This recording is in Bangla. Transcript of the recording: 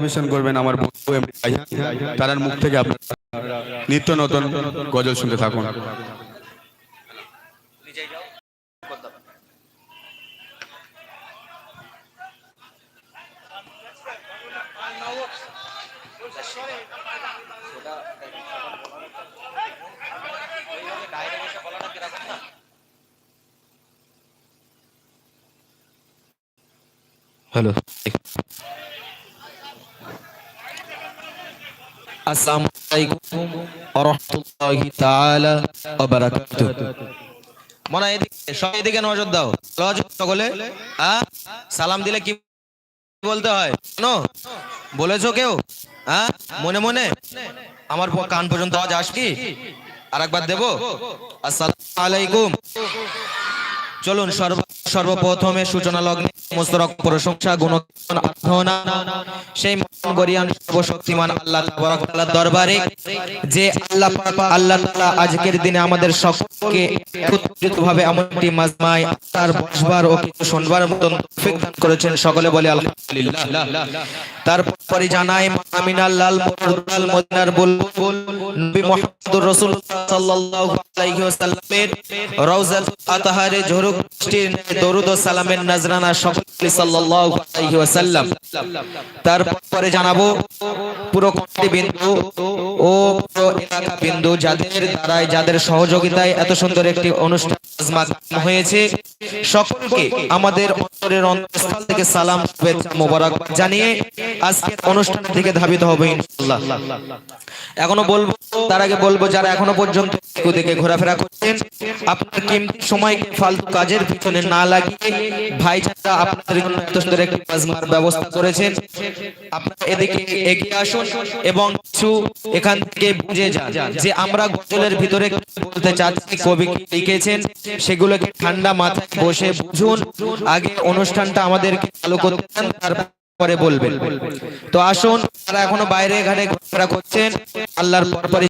পরিবেশন করবেন আমার বন্ধু তারার মুখ থেকে আপনারা নিত্য নতুন গজল শুনতে থাকুন। হ্যালো। আসসালামু আলাইকুম ওয়া রাহমাতুল্লাহি তাআলা ওয়া বারাকাতুহু মনে এদিকে সব এদিকে নজর দাও। আছো সকলে? হ্যাঁ? সালাম দিলে কি বলতে হয়? শোনো, বলেছ কেউ? হ্যাঁ? মনে মনে? আমার কান পর্যন্ত আওয়াজ আসকি আরেকবার দেবো? আসসালামু আলাইকুম। চলুন, সর্ব সর্বপ্রথমে সূচনা লগ্নে সমস্ত রকম প্রশংসা গুণ আরাধনা। সেই মহান গরিয়ান, সর্বশক্তিমান আল্লাহ তাবারক তাআলার দরবারে যে আল্লাহ আল্লাহ তাআলা আজকের দিনে আমাদের সকলকে একত্রিতভাবে এমনটি মাজমায় তার বসবার ও কিছু শুনবার মতন তৌফিক দান করেছেন। সকলে বলে আলহামদুলিল্লাহ। তারপরে জানাই আমিনাল লাল মদিনার বুলবুল নবী মুহাম্মদুর রাসূল সাল্লাল্লাহু আলাইহি ওয়াসাল্লামের রওজাত আতাহারে ঝরুক বৃষ্টির দরুদ ও সালামের নজরানা সকলে সাল্লাল্লাহু আলাইহি ওয়াসাল্লাম। তারপরে জানাব পুরো কমিটি বিন্দু ও পুরো এলাকা বিন্দু যাদের দ্বারাই যাদের সহযোগিতায় এত সুন্দর একটি অনুষ্ঠান আজমাকাম হয়েছে। সকলকে আমাদের অন্তরের অন্তঃস্থল থেকে সালাম মোবারকবাদ জানিয়ে আজকের অনুষ্ঠানের দিকে ধাবিত হবে ইনশাআল্লাহ। এখনও বলব তার আগে বলব যারা এখনও পর্যন্ত দিকে ঘোরাফেরা করছেন আপনার কিমতি সময়কে ফালতু কাজের পিছনে না লাগিয়ে ভাইজানরা আপনাদের জন্য সুন্দর একটি প্লাজমার ব্যবস্থা করেছেন। আপনারা এদিকে এগিয়ে আসুন এবং কিছু এখান থেকে বুঝে যান যে আমরা গজলের ভিতরে বলতে চাচ্ছি কবি লিখেছেন সেগুলোকে ঠান্ডা মাথায় বসে বুঝুন। আগে অনুষ্ঠানটা আমাদেরকে চালু করতে দেন, তারপরে বলবেন। তো আসুন তারা এখনও বাইরে ঘাটে ঘোরাফেরা করছেন আল্লাহর পরপরই